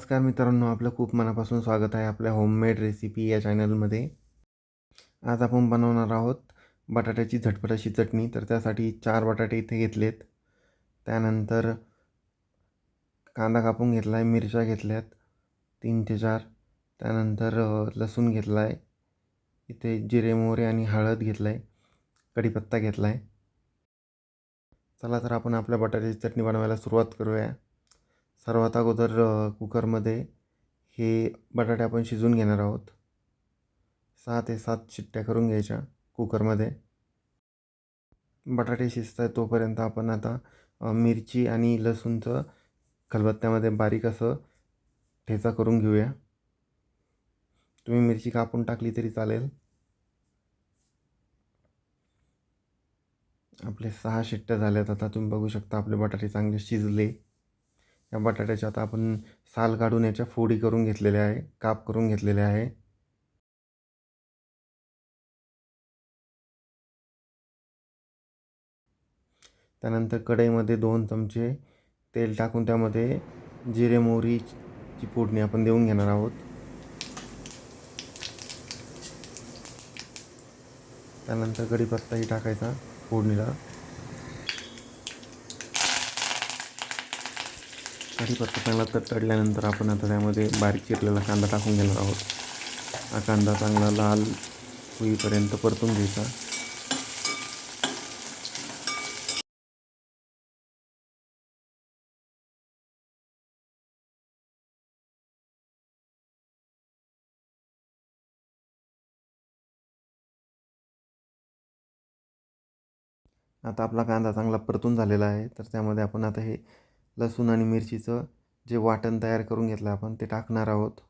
नमस्कार मित्रांनो आपलं खूप मनापासून स्वागत आहे आपल्या होममेड रेसिपी या चॅनलमध्ये आज आपण बनवणार आहोत बटाट्याची झटपट अशी चटणी तर त्यासाठी चार बटाटे इथे घेतलेत. त्यानंतर कांदा कापून घेतला आहे मिरच्या घेतल्यात तीन ते चार. त्यानंतर लसूण घेतला आहे इथे जिरे मोहरे आणि हळद घेतलं आहे कढीपत्ता घेतला आहे चला तर आपण आपल्या बटाट्याची चटणी बनवायला सुरुवात करूया. सर्वात अगोदर कुकरमध्ये हे बटाटे आपण शिजवून घेणार आहोत. सहा ते सात शिट्ट्या करून घ्यायच्या कुकरमध्ये. बटाटे शिजत आहे तोपर्यंत आपण आता मिरची आणि लसूणचं खलबत्त्यामध्ये बारीक असं ठेचा करून घेऊया. तुम्ही मिरची कापून टाकली तरी चालेल. आपले सहा शिट्ट्या झाल्यात. आता तुम्ही बघू शकता आपले बटाटे चांगले शिजले. या बटाट्याच्या आता आपण साल काढून याच्या फोडी करून घेतलेल्या आहे काप करून घेतलेले आहे. त्यानंतर कढईमध्ये दोन चमचे तेल टाकून त्यामध्ये जिरे मोहरीची फोडणी आपण देऊन घेणार आहोत. त्यानंतर कढीपत्ताही टाकायचा फोडणीला. कढीपत्ता चांगला तडल्यानंतर आपण आता त्यामध्ये बारीक चिरलेला कांदा टाकून घेणार आहोत. हा कांदा चांगला लाल होईपर्यंत परतून घ्यायचा. आता आपला कांदा चांगला परतून झालेला आहे. तर त्यामध्ये आपण आता हे लसूण आणि मिरचीचं जे वाटण तयार करून घेतलं आपण ते टाकणार आहोत.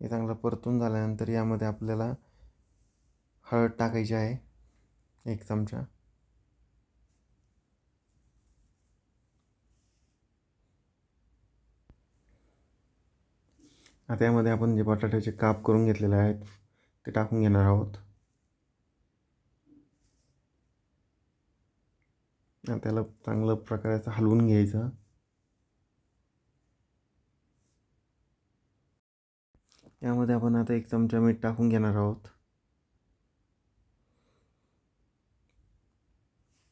हे चांगलं परतून झाल्यानंतर यामध्ये आपल्याला हळद टाकायची आहे एक चमचा. आता यामध्ये आपण जे बटाट्याचे काप करून घेतलेले आहेत ते टाकून घेणार आहोत. त्याला चांगलं प्रकारे असं हलवून घ्यायचं. त्यामध्ये आपण आता एक चमचा मीठ टाकून घेणार आहोत.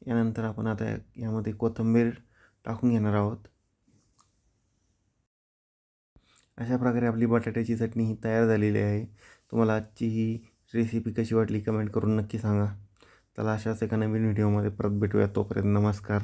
यानंतर आपण आता यामध्ये कोथिंबीर टाकून घेणार आहोत. अशा प्रकारे आपली बटाट्याची चटणी ही तयार झालेली आहे. तुम्हाला आजची ही रेसिपी कशी वाटली कमेंट करून नक्की सांगा. चला अशाच एका नवीन व्हिडिओमध्ये परत भेटूया. तोपर्यंत नमस्कार.